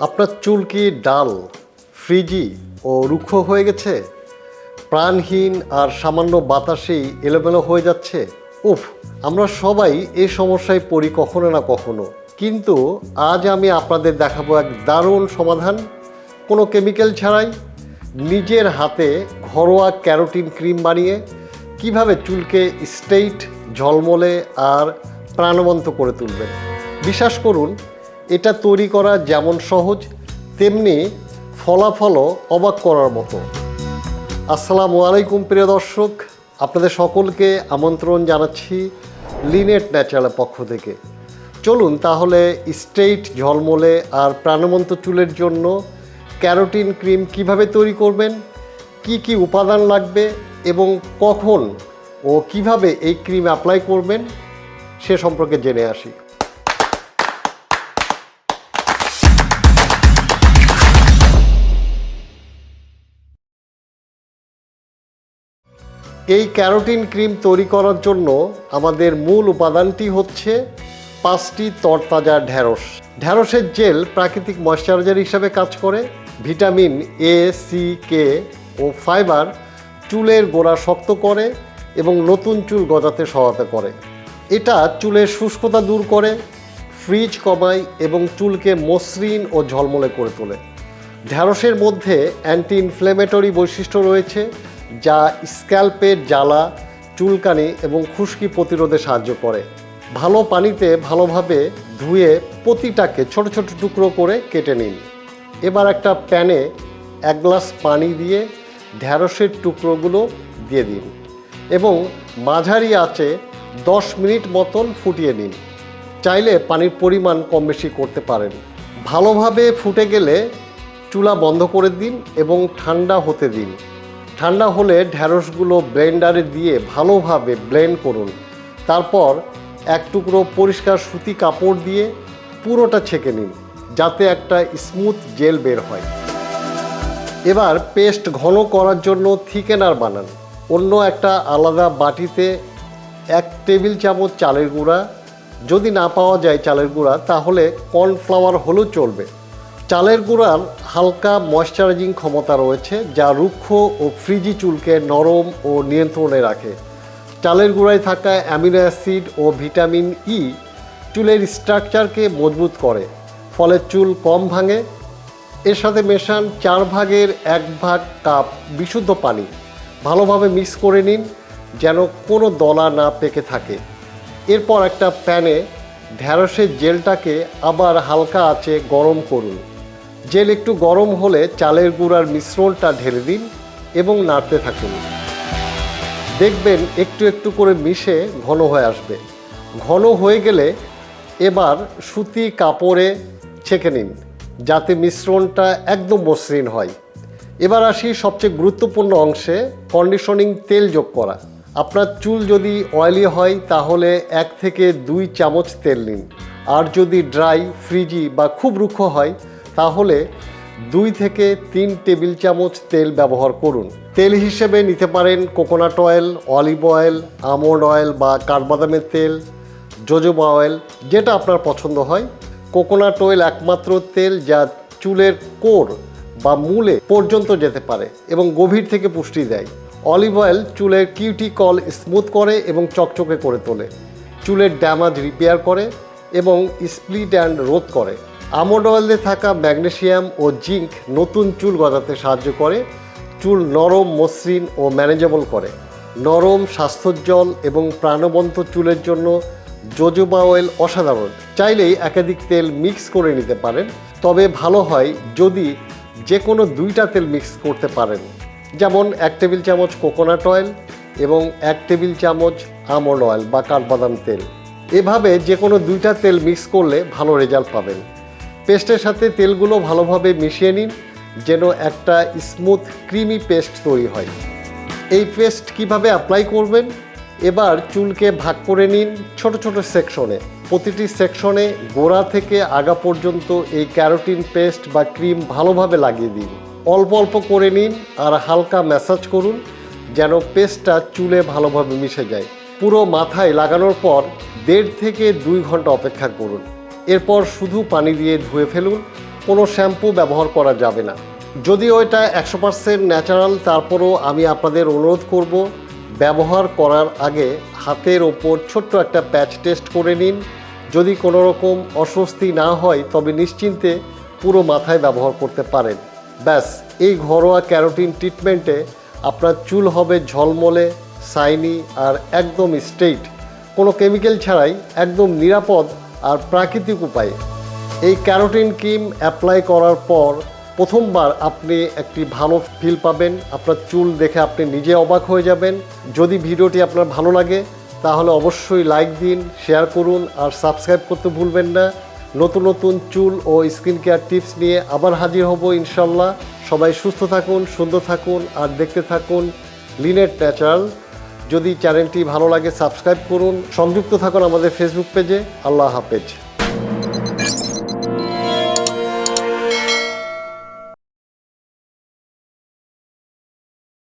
আপনার চুল কি ডাল, ফ্রিজি ও রুক্ষ হয়ে গেছে? প্রাণহীন আর সামান্য বাতাসেই এলোমেলো হয়ে যাচ্ছে। উফ, আমরা সবাই এই সমস্যায় পড়ি কখনো না কখনো। কিন্তু আজ আমি আপনাদের দেখাবো এক দারুণ সমাধান। কোনো কেমিক্যাল ছাড়াই নিজের হাতে ঘরোয়া ক্যারোটিন ক্রিম বানিয়ে কীভাবে চুলকে স্ট্রেইট, ঝলমলে আর প্রাণবন্ত করে তুলবেন। বিশ্বাস করুন এটা তৈরি করা যেমন সহজ, তেমনি ফলাফলও অবাক করার মতো। আসসালামু আলাইকুম, প্রিয় দর্শক। আপনাদের সকলকে আমন্ত্রণ জানাচ্ছি লিনেট ন্যাচারালের পক্ষ থেকে। চলুন তাহলে স্ট্রেইট ঝলমলে আর প্রাণবন্ত চুলের জন্য ক্যারোটিন ক্রিম কীভাবে তৈরি করবেন, কি কি উপাদান লাগবে এবং কখন ও কীভাবে এই ক্রিম অ্যাপ্লাই করবেন, সে সম্পর্কে জেনে আসি। এই ক্যারোটিন ক্রিম তৈরি করার জন্য আমাদের মূল উপাদানটি হচ্ছে পাঁচটি তরতাজা ঢ্যাঁড়স ঢ্যাঁড়সের জেল প্রাকৃতিক ময়শ্চারাইজার হিসাবে কাজ করে, ভিটামিন এ সি কে ও ফাইবার চুলের গোড়া শক্ত করে এবং নতুন চুল গজাতে সহায়তা করে। এটা চুলের শুষ্কতা দূর করে, ফ্রিজ কমায় এবং চুলকে মসৃণ ও ঝলমলে করে তোলে। ঢ্যাঁড়সের মধ্যে অ্যান্টি ইনফ্লেমেটরি বৈশিষ্ট্য রয়েছে যা স্ক্যাল্পের জ্বালা, চুলকানি এবং খুশকি প্রতিরোধে সাহায্য করে। ভালো পানিতে ভালোভাবে ধুয়ে প্রতিটাকে ছোট ছোট টুকরো করে কেটে নিন। এবার একটা প্যানে এক গ্লাস পানি দিয়ে ঢ্যাঁড়সের টুকরোগুলো দিয়ে দিন এবং মাঝারি আঁচে দশ মিনিট মতন ফুটিয়ে নিন। চাইলে পানির পরিমাণ কম বেশি করতে পারেন। ভালোভাবে ফুটে গেলে চুলা বন্ধ করে দিন এবং ঠান্ডা হতে দিন। ঠান্ডা হলে ঢ্যাঁড়সগুলো ব্লেন্ডারে দিয়ে ভালোভাবে ব্লেন্ড করুন। তারপর এক টুকরো পরিষ্কার সুতি কাপড় দিয়ে পুরোটা ছেঁকে নিন, যাতে একটা স্মুথ জেল বের হয়। এবার পেস্ট ঘন করার জন্য থিকেনার বানান। অন্য একটা আলাদা বাটিতে এক টেবিল চামচ চালের গুঁড়া। যদি না পাওয়া যায় চালের গুঁড়া, তাহলে কর্নফ্লাওয়ার হলেও চলবে। চালের গুঁড়ার হালকা ময়শ্চারাইজিং ক্ষমতা রয়েছে, যা রুক্ষ ও ফ্রিজি চুলকে নরম ও নিয়ন্ত্রণে রাখে। চালের গুঁড়ায় থাকা অ্যামিনো অ্যাসিড ও ভিটামিন ই চুলের স্ট্রাকচারকে মজবুত করে, ফলে চুল কম ভাঙে। এর সাথে মেশান চার ভাগের এক ভাগ কাপ বিশুদ্ধ পানি ভালোভাবে মিক্স করে নিন, যেন কোনো দলা না পেকে থাকে। এরপর একটা প্যানে ঢ্যাঁড়সের জেলটাকে আবার হালকা আঁচে গরম করুন। জেল একটু গরম হলে চালের গুঁড়ার মিশ্রণটা ঢেলে দিন এবং নাড়তে থাকুন। দেখবেন একটু একটু করে মিশে ঘন হয়ে আসবে। ঘন হয়ে গেলে এবার সুতি কাপড়ে ছেঁকে নিন, যাতে মিশ্রণটা একদম মসৃণ হয়। এবার আসি সবচেয়ে গুরুত্বপূর্ণ অংশে কন্ডিশনিং তেল যোগ করা। আপনার চুল যদি অয়েলি হয়, তাহলে এক থেকে দুই চামচ তেল নিন। আর যদি ড্রাই ফ্রিজি বা খুব রুক্ষ হয় তাহলে দুই থেকে তিন টেবিল চামচ তেল ব্যবহার করুন। তেল হিসেবে নিতে পারেন coconut oil, olive oil, almond oil বা কাঠবাদামের তেল, জোজোবা অয়েল, যেটা আপনার পছন্দ হয়। কোকোনাট অয়েল একমাত্র তেল যা চুলের কোর বা মূলে পর্যন্ত যেতে পারে এবং গভীর থেকে পুষ্টি দেয়। অলিভ অয়েল চুলের কিউটিকল স্মুথ করে এবং চকচকে করে তোলে। চুলের ড্যামেজ রিপেয়ার করে এবং স্প্লিট অ্যান্ড রোধ করে। আমন্ড অয়েলে থাকা ম্যাগনেশিয়াম ও জিঙ্ক নতুন চুল গজাতে সাহায্য করে। চুল নরম, মসৃণ ও ম্যানেজেবল করে। নরম, স্বাস্থ্যোজ্জ্বল এবং প্রাণবন্ত চুলের জন্য জোজোবা অয়েল অসাধারণ। চাইলেই একাধিক তেল মিক্স করে নিতে পারেন। তবে ভালো হয় যদি যে কোনো দুইটা তেল মিক্স করতে পারেন। যেমন এক টেবিল চামচ কোকোনাট অয়েল এবং এক টেবিল চামচ আমন্ড অয়েল বা কাঠবাদাম তেল। এভাবে যে কোনো দুইটা তেল মিক্স করলে ভালো রেজাল্ট পাবেন। পেস্টের সাথে তেলগুলো ভালোভাবে মিশিয়ে নিন, যেন একটা স্মুথ ক্রিমি পেস্ট তৈরি হয়। এই পেস্ট কীভাবে অ্যাপ্লাই করবেন? এবার চুলকে ভাগ করে নিন ছোট ছোট সেকশনে। প্রতিটি সেকশনে গোড়া থেকে আগা পর্যন্ত এই ক্যারোটিন পেস্ট বা ক্রিম ভালোভাবে লাগিয়ে দিন। অল্প অল্প করে নিন আর হালকা ম্যাসাজ করুন, যেন পেস্টটা চুলে ভালোভাবে মিশে যায়। পুরো মাথায় লাগানোর পর দেড় থেকে দুই ঘণ্টা অপেক্ষা করুন। এরপর শুধু পানি দিয়ে ধুয়ে ফেলুন, কোনো শ্যাম্পু ব্যবহার করা যাবে না। যদিও এটা একশো পার্সেন্ট ন্যাচারাল তারপরও আমি আপনাদের অনুরোধ করব, ব্যবহার করার আগে হাতের ওপর ছোট্ট একটা প্যাচ টেস্ট করে নিন। যদি কোনো রকম অস্বস্তি না হয়, তবে নিশ্চিন্তে পুরো মাথায় ব্যবহার করতে পারেন। ব্যাস, এই ঘরোয়া ক্যারোটিন ট্রিটমেন্টে আপনার চুল হবে ঝলমলে, সাইনি আর একদম স্ট্রেইট। কোনো কেমিক্যাল ছাড়াই একদম নিরাপদ আর প্রাকৃতিক উপায়ে। এই ক্যারোটিন ক্রিম অ্যাপ্লাই করার পর প্রথমবার আপনি একটি ভালো ফিল পাবেন, আপনার চুল দেখে আপনি নিজে অবাক হয়ে যাবেন। যদি ভিডিওটি আপনার ভালো লাগে, তাহলে অবশ্যই লাইক দিন, শেয়ার করুন আর সাবস্ক্রাইব করতে ভুলবেন না। নতুন নতুন চুল ও স্কিন কেয়ার টিপস নিয়ে আবার হাজির হব ইনশাল্লাহ সবাই সুস্থ থাকুন, সুন্দর থাকুন আর দেখতে থাকুন লিনেট ন্যাচারাল যদি চ্যানেলটি ভালো লাগে সাবস্ক্রাইব করুন। সংযুক্ত থাকুন আমাদের ফেসবুক পেজে। আল্লাহ হাফেজ।